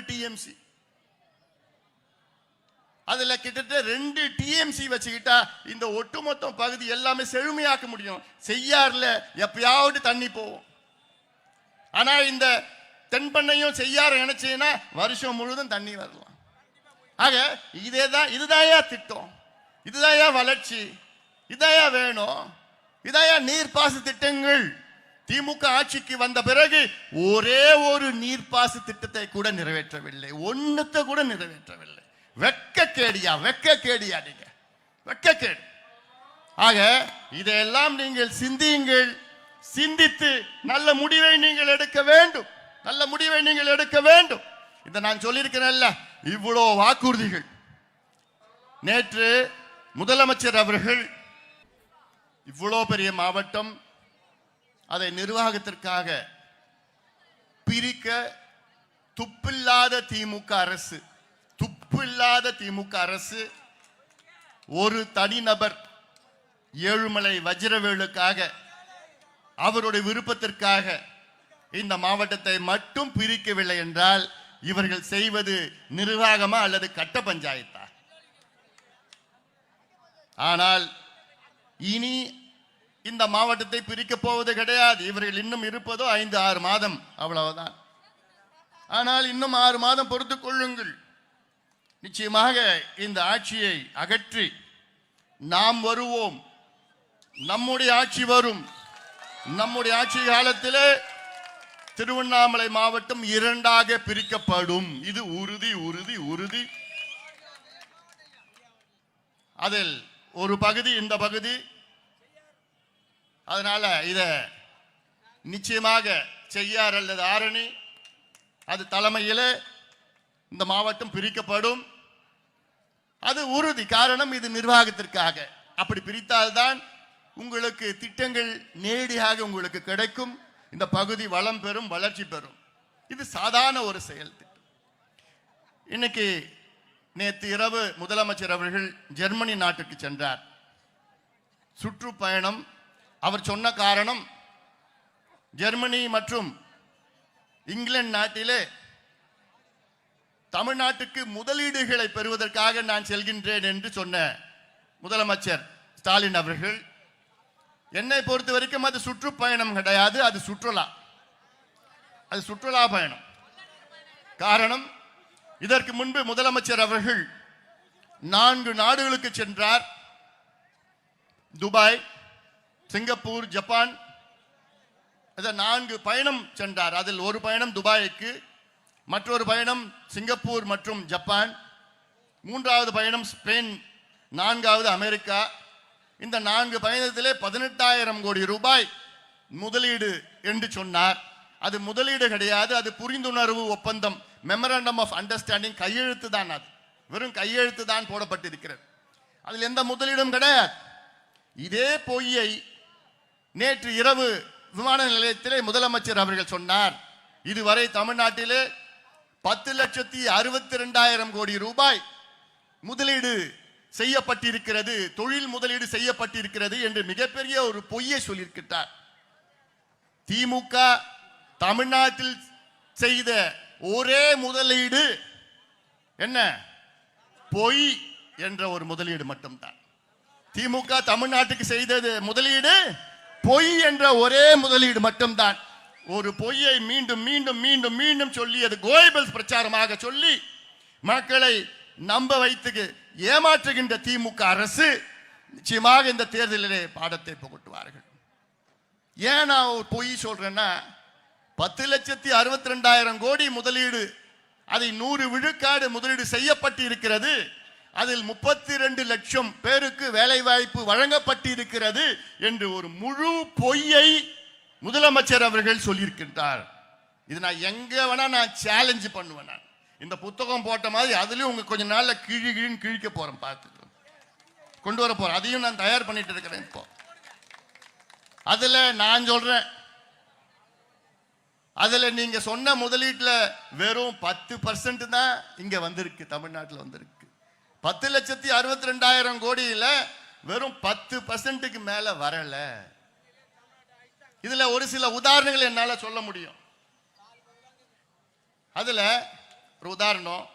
TMC அதுல கிட்டத்தட்ட ரெண்டு டிஎம்சி வச்சுக்கிட்டா இந்த ஒட்டுமொத்த பகுதி எல்லாமே செழுமையாக்க முடியும். செய்யாறுல எப்பயாவது தண்ணி போகும். ஆனா இந்த தென்பண்ணையும் செய்யார நினைச்சீங்கன்னா வருஷம் முழுதும் தண்ணி வரலாம். ஆக இதே தான் இதுதாயா திட்டம். இதுதாயா வளர்ச்சி. இதாயா வேணும். இதாயா நீர்ப்பாச திட்டங்கள். திமுக ஆட்சிக்கு வந்த பிறகு ஒரே ஒரு நீர்ப்பாச திட்டத்தை கூட நிறைவேற்றவில்லை. ஒன்னத்தை கூட நிறைவேற்றவில்லை. வெக்க கேடியா வெக்க கேடியா நீங்க. வெக்க கேடு. ஆக இதையெல்லாம் நீங்கள் சிந்தியுங்கள். சிந்தித்து நல்ல முடிவை நீங்கள் எடுக்க வேண்டும். நல்ல முடிவை நீங்கள் எடுக்க வேண்டும். இதை நான் சொல்லியிருக்கிறேன்ல இவ்வளோ வாக்குறுதிகள். நேற்று முதலமைச்சர் அவர்கள் இவ்வளோ பெரிய மாவட்டம் அதை நிர்வாகத்திற்காக பிரிக்க துப்பில்லாத திமுக அரசு துப்பில்லாத திமுக அரசு ஒரு தனிநபர் ஏழுமலை வஜ்ரவேலுக்காக அவருடைய விருப்பத்திற்காக இந்த மாவட்டத்தை மட்டும் பிரிக்கவில்லை என்றால் இவர்கள் செய்வது நிர்வாகமா அல்லது கட்ட பஞ்சாயத்தா? ஆனால் இனி இந்த மாவட்டத்தை பிரிக்கப் போவது கிடையாது. இவர்கள் இன்னும் இருப்பதோ ஐந்து ஆறு மாதம். அவ்வளவுதான். ஆனால் இன்னும் ஆறு மாதம் பொறுத்து கொள்ளுங்கள். நிச்சயமாக இந்த ஆட்சியை அகற்றி நாம் வருவோம். நம்முடைய ஆட்சி வரும். நம்முடைய ஆட்சி காலத்திலே திருவண்ணாமலை மாவட்டம் இரண்டாக பிரிக்கப்படும். இது உறுதி உறுதி உறுதி. அதில் ஒரு பகுதி இந்த பகுதி அதனால இதை நிச்சயமாக செய்யார் அல்லது ஆரணி. அது தலைமையில் இந்த மாவட்டம் பிரிக்கப்படும். அது உறுதி காரணம் இது நிர்வாகத்திற்காக. அப்படி பிரித்தால்தான் உங்களுக்கு திட்டங்கள் நேரடியாக உங்களுக்கு கிடைக்கும். இந்த பகுதி வளம் பெறும் வளர்ச்சி பெறும். இது சாதாரண ஒரு செயல் திட்டம். இன்னைக்கு நேற்று இரவு முதலமைச்சர் அவர்கள் ஜெர்மனி நாட்டுக்கு சென்றார். சுற்றுப்பயணம் அவர் சொன்ன காரணம் ஜெர்மனி மற்றும் இங்கிலாந்து நாட்டிலே தமிழ்நாட்டுக்கு முதலீடுகளை பெறுவதற்காக நான் செல்கின்றேன் என்று சொன்ன முதலமைச்சர் ஸ்டாலின் அவர்கள் என்னை பொறுத்த வரைக்கும் அது சுற்றுப்பயணம் கிடையாது அது சுற்றுலா. அது சுற்றுலா பயணம். காரணம் இதற்கு முன்பு முதலமைச்சர் அவர்கள் நான்கு நாடுகளுக்கு சென்றார். Dubai Singapore Japan. இந்த நான்கு பயணம் சென்றார். அதில் ஒரு பயணம் துபாய்க்கு மற்றொரு பயணம் சிங்கப்பூர் மற்றும் ஜப்பான். மூன்றாவது பயணம் ஸ்பெயின் நான்காவது அமெரிக்கா. இந்த நான்கு பயணத்திலே பதினெட்டாயிரம் கோடி ரூபாய் முதலீடு என்று சொன்னார். அது முதலீடு கிடையாது அது புரிந்துணர்வு ஒப்பந்தம். மெமரண்டம் ஆஃப் அண்டர்ஸ்டாண்டிங் கையெழுத்து தான் அது. வெறும் கையெழுத்து தான் போடப்பட்டிருக்கிறது. அதில் எந்த முதலீடும் கிடையாது. இதே பொய்யை நேற்று இரவு விமான நிலையத்திலே முதலமைச்சர் அவர்கள் சொன்னார் இதுவரை தமிழ்நாட்டிலே பத்து லட்சத்தி அறுபத்தி ரெண்டாயிரம் கோடி ரூபாய் முதலீடு செய்யப்பட்டிருக்கிறது தொழில் முதலீடு செய்யப்பட்டிருக்கிறது என்று மிகப்பெரிய ஒரு பொய்யை சொல்லியிருக்கிறார் திமுக தமிழ்நாட்டில் செய்த ஒரே முதலீடு என்ன? பொய் என்ற ஒரு முதலீடு மட்டும்தான். திமுக தமிழ்நாட்டுக்கு செய்தது முதலீடு பொய் என்ற ஒரே முதலீடு மட்டும்தான். ஒரு பொய்யை மீண்டும் மீண்டும் மீண்டும் மீண்டும் சொல்லி அது கோயபல்ஸ் பிரச்சாரமாக சொல்லி மக்களை நம்ப வைத்து ஏமாற்றுகின்ற திமுக அரசு நிச்சயமாக இந்த தேர்தலிலே பாடத்தை புகட்டுவார்கள். ஏன் நான் ஒரு பொய் சொல்றேன்னா பத்து லட்சத்தி அறுபத்தி ரெண்டாயிரம் கோடி முதலீடு அதை நூறு விழுக்காடு முதலீடு செய்யப்பட்டு இருக்கிறது அதில் முப்பத்தி ரெண்டு லட்சம் பேருக்கு வேலை வாய்ப்பு என்று ஒரு முழு பொய்யை முதலமைச்சர் அவர்கள் சொல்லியிருக்கின்றார். இது நான் எங்க வேணா நான் சேலஞ்ச் பண்ணுவேன் நான். இந்த புத்தகம் போட்ட மாதிரி அதுலயும் உங்க கொஞ்ச நாள்ல கிழி கிழின்னு கிழிக்க போறேன் பார்த்துட்டு கொண்டு வர போறேன். அதையும் நான் தயார் பண்ணிட்டு இருக்கிறேன் இப்போ. அதுல நான் சொல்றேன். அதுல நீங்க சொன்ன முதலீட்டுல வெறும் பத்து பர்சன்ட் தான் இங்க வந்திருக்கு தமிழ்நாட்டில் வந்திருக்கு. பத்து லட்சத்தி அறுபத்தி ரெண்டாயிரம் கோடியில வெறும் பத்து பர்சன்ட்டுக்கு மேல வரல. இதுல ஒரு சில உதாரணங்கள் என்னால சொல்ல முடியும். அதுல ஒரு உதாரணம்